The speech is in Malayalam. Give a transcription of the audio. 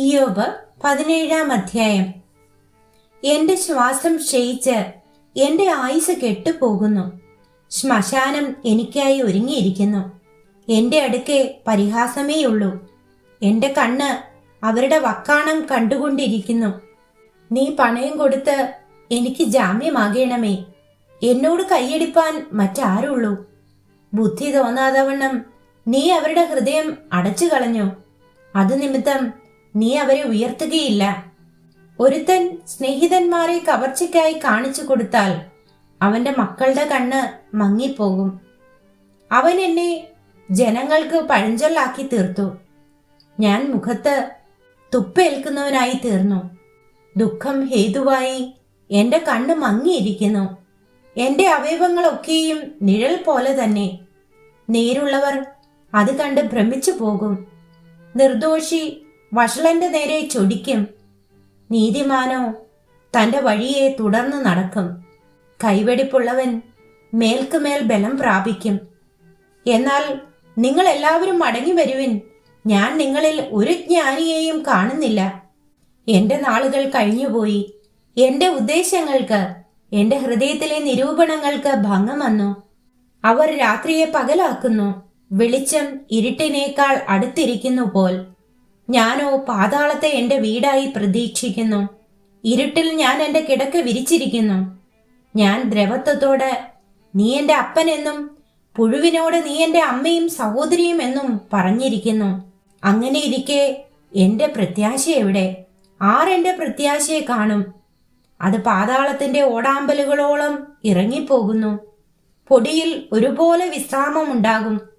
ഇയോബ് പതിനേഴാം അധ്യായം. എന്റെ ശ്വാസം ക്ഷയിച്ച് എന്റെ ആയുസ് കെട്ടുപോകുന്നു. ശ്മശാനം എനിക്കായി ഒരുങ്ങിയിരിക്കുന്നു. എന്റെ അടുക്കെ പരിഹാസമേയുള്ളൂ എന്റെ കണ്ണ് അവരുടെ വക്കാണം കണ്ടുകൊണ്ടിരിക്കുന്നു. നീ പണയം കൊടുത്ത് എനിക്ക് ജാമ്യമാകേണമേ. എന്നോട് കൈയടിപ്പാൻ മറ്റാരുള്ളൂ. ബുദ്ധി തോന്നാതവണ്ണം നീ അവരുടെ ഹൃദയം അടച്ചു കളഞ്ഞു അത് നിമിത്തം നീ അവരെ ഉയർത്തുകയില്ല. ഒരുത്തൻ സ്നേഹിതന്മാരെ കവർച്ചയ്ക്കായി കാണിച്ചു കൊടുത്താൽ അവന്റെ മക്കളുടെ കണ്ണ് മങ്ങിപ്പോകും. അവൻ എന്നെ ജനങ്ങൾക്ക് പഴഞ്ചൊല്ലാക്കി തീർത്തു. ഞാൻ മുഖത്ത് തുപ്പേൽക്കുന്നവനായി തീർന്നു. ദുഃഖം ഹേതുവായി എന്റെ കണ്ണ് മങ്ങിയിരിക്കുന്നു. എന്റെ അവയവങ്ങളൊക്കെയും നിഴൽ പോലെ തന്നെ. നേരുള്ളവർ അത് കണ്ട് ഭ്രമിച്ചു പോകും. നിർദോഷി വഷളന്റെ നേരെ ചൊടിക്കും. നീതിമാനോ തന്റെ വഴിയെ തുടർന്ന് നടക്കും. കൈവെടിപ്പുള്ളവൻ മേൽക്കുമേൽ ബലം പ്രാപിക്കും. എന്നാൽ നിങ്ങൾ എല്ലാവരും മടങ്ങി വരുവിൻ. ഞാൻ നിങ്ങളിൽ ഒരു ജ്ഞാനിയെയും കാണുന്നില്ല. എന്റെ നാളുകൾ കഴിഞ്ഞുപോയി. എന്റെ ഉദ്ദേശങ്ങൾക്ക് എന്റെ ഹൃദയത്തിലെ നിരൂപണങ്ങൾക്ക് ഭംഗം വന്നു. അവർ രാത്രിയെ പകലാക്കുന്നു. വെളിച്ചം ഇരുട്ടിനേക്കാൾ അടുത്തിരിക്കുന്നു പോൽ. ഞാനോ പാതാളത്തെ എന്റെ വീടായി പ്രതീക്ഷിക്കുന്നു. ഇരുട്ടിൽ ഞാൻ എന്റെ കിടക്ക വിരിച്ചിരിക്കുന്നു. ഞാൻ ദ്രവത്വത്തോട് നീ എന്റെ അപ്പനെന്നും പുഴുവിനോട് നീ എന്റെ അമ്മയും സഹോദരിയും എന്നും പറഞ്ഞിരിക്കുന്നു. അങ്ങനെ ഇരിക്കെ എന്റെ പ്രത്യാശ എവിടെ? ആരെന്റെ പ്രത്യാശയെ കാണും? അത് പാതാളത്തിന്റെ ഓടാമ്പലുകളോളം ഇറങ്ങിപ്പോകുന്നു. പൊടിയിൽ ഒരുപോലെ വിശ്രാമമുണ്ടാകും.